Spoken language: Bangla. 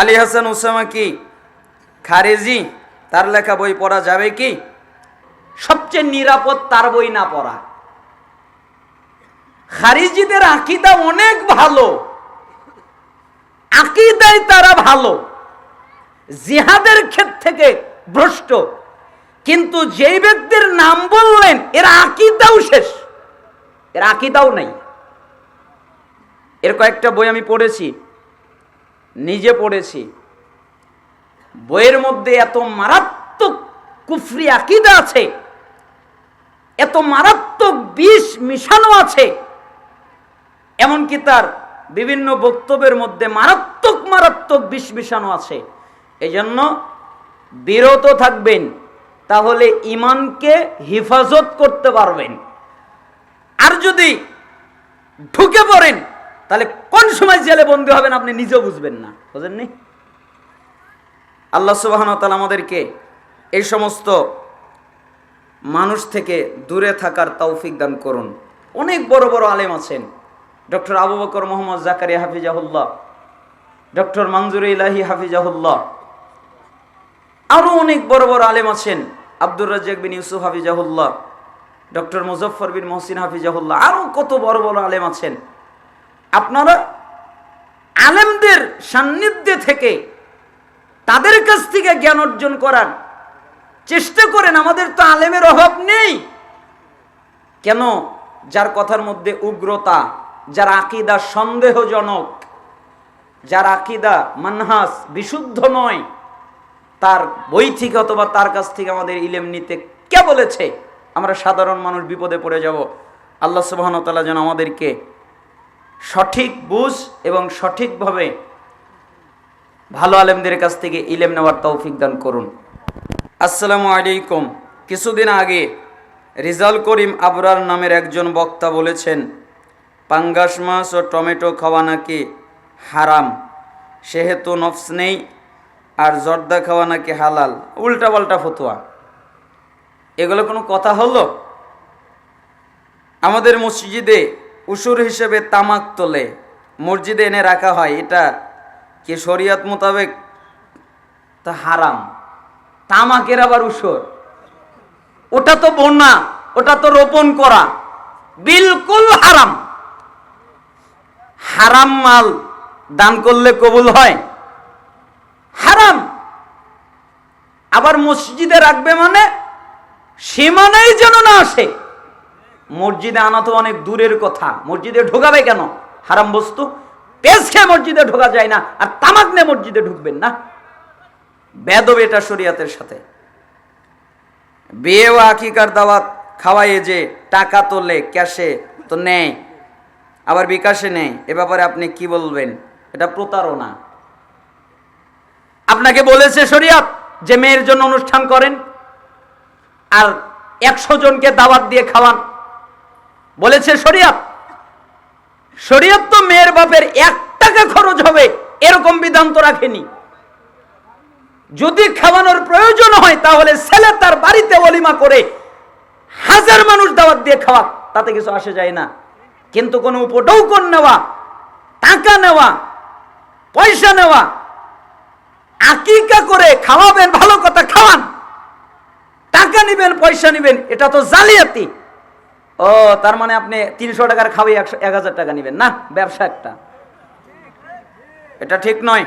আলী হাসান ওসামা কি? খারেজি? তার লেখা বই পড়া যাবে কি? সবচেয়ে নিরাপদ তার বই না পড়া। খারিজিদের আকিদা অনেক ভালো। আকিদায় তারা ভালো। জিহাদের ক্ষেত্র থেকে ভ্রষ্ট। কিন্তু যেই ব্যক্তির নাম বললেন, এর আকিদাও শেষ। এর আকিদাও নাই। এর কয়েকটা বই আমি পড়েছি। নিজে পড়েছি। বইয়ের মধ্যে এত মারাত্মক কুফরি আকিদা আছে, এত মারাত্মক বিষ মিশানো আছে, এমনকি তার বিভিন্ন বক্তব্যের মধ্যে মারাত্মক মারাত্মক বিষ মিশানো আছে। এই জন্য বিরত থাকবেন, তাহলে ইমানকে হিফাজত করতে পারবেন। আর যদি ঢুকে পড়েন তাহলে কোন সময় জেলে বন্দী হবেন আপনি নিজেও বুঝবেন না, বুঝেননি? আল্লাহ সুবাহন তালা আমাদেরকে এই সমস্ত মানুষ থেকে দূরে থাকার তৌফিক দান করুন। অনেক বড় বড় আলেম আছেন। ডক্টর আবু বকর মোহাম্মদ জাকারিয়া হাফিজাহুল্লাহ, ডক্টর মঞ্জুর ইলাহি হাফিজাহুল্লাহ আরও অনেক বড় বড় আলেম আছেন। আব্দুর রাজ্জাক বিন ইউসুফ হাফিজাহুল্লাহ, ডক্টর মুজফর বিন মহসিন হাফিজাহুল্লাহ আরও কত বড় বড় আলেম আছেন। আপনারা আলেমদের সান্নিধ্যে থেকে তাদের কাছ থেকে জ্ঞান অর্জন করার চেষ্টা করেন। আমাদের তো আলেমের অভাব নেই। কেন? যার কথার মধ্যে উগ্রতা, যার আকিদা সন্দেহজনক, যার আকিদা মানহাস, বিশুদ্ধ নয়, তার বই থেকে অথবা তার কাছ থেকে আমাদের ইলেম নিতে কে বলেছে? আমরা সাধারণ মানুষ বিপদে পড়ে যাব। আল্লাহ সুবাহনতালা যেন আমাদেরকে সঠিক বুঝ এবং সঠিকভাবে ভালো আলেমদের কাছ থেকে ইলেম নেওয়ার তৌফিক দান করুন। আসসালামু আলাইকুম। কিছুদিন আগে রিজাল করিম আবরার নামের একজন বক্তা বলেছেন, পাঙ্গাস মাছ ও টমেটো খাওয়া নাকি হারাম। সেহেতু নফস নেই আর জর্দা খাওয়া নাকি হালাল। উল্টা পাল্টা ফতুয়া। এগুলো কোনো কথা হলো? আমাদের মসজিদে উসুর হিসেবে তামাক তোলে। মসজিদে এনে রাখা হয়, এটা কি শরিয়াত মোতাবেক? তা হারাম। তামাকের আবার উসর। ওটা তো বন্যা, ওটা তো রোপণ করা। বিলকুল হারাম। হারাম মাল দান করলে কবুল হয়। হারাম। আবার মসজিদে রাখবে মানে সীমানাই যেন না আসে। মসজিদে আনা তো অনেক দূরের কথা। মসজিদে ঢোকাবে কেন? হারাম বস্তু। পেস খেয়ে মসজিদে ঢোকা যায় না, আর তামাক নিয়ে মসজিদে ঢুকবেন না। বেদব এটা শরিয়াতের সাথে। বিয়ে ও আকিকার দাওয়াত খাওয়াইয়ে যে টাকা তোলে ক্যাশে তো নেয়, আবার বিকাশে নেয়, এ ব্যাপারে আপনি কি বলবেন? এটা প্রতারণা। আপনাকে বলেছে শরিয়াত যে মেয়ের জন্য অনুষ্ঠান করেন, আর একশো জনকে দাওয়াত দিয়ে খাওয়ান। বলেছে শরিয়াত। শরিয়ত তো মেয়ের বাপের এক টাকা খরচ হবে, এরকম বিধান তো রাখেনি। যদি খাওয়ানোর প্রয়োজন হয়, তাহলে ছেলে তার বাড়িতে অলিমা করে হাজার মানুষ দাওয়াত দিয়ে খাওয়া, তাতে কিছু আসে যায় না। কিন্তু কোনো উপটৌকন নেওয়া, টাকা নেওয়া, পয়সা নেওয়া, আকিকা করে খাওয়াবেন, ভালো কথা, খাওয়ান। টাকা নিবেন, পয়সা নিবেন, এটা তো জালিয়াতি। ও, তার মানে আপনি তিনশো টাকার খাওয়াই একশো এক হাজার টাকা নেবেন। না, ব্যবসা একটা। এটা ঠিক নয়।